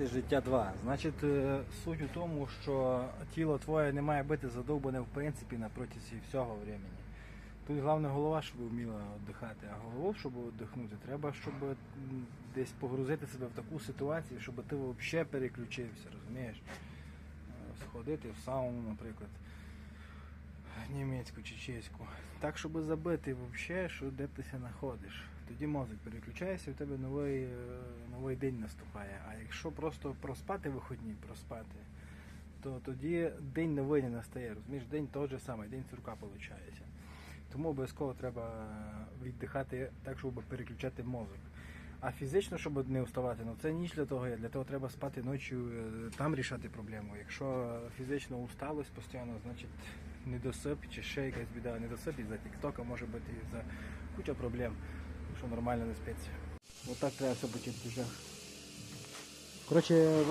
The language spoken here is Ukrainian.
жити життя два. Значить, е, суть у тому, що тіло твоє не має бути задовбане в принципі на протязі всього времени. Тут головне голова, щоб вміла віддихати, а голову, щоб віддихнути, треба, щоб десь погрузити себе в таку ситуацію, щоб ти взагалі переключився, розумієш? Е, Сходити в сауну, наприклад, німецьку чи чеську. Так, щоб забити взагалі, що де ти знаходиш. Тоді мозок переключається, в тебе новий, е, новий день наступає. А якщо просто проспати виходні, проспати, то тоді день новий не настає. Розумієш, день той же самий, день сурка виходить. Тому обов'язково треба віддихати так, щоб переключати мозок. А фізично, щоб не вставати, ну це ніч для того. Для того треба спати ночі, е, там рішати проблему. Якщо фізично усталость постійно, значить недосип чи ще якась біда. Недосип із-за тіктока може бути і за куча проблем, що нормально не спиться. Отак треба все почати в Коротше,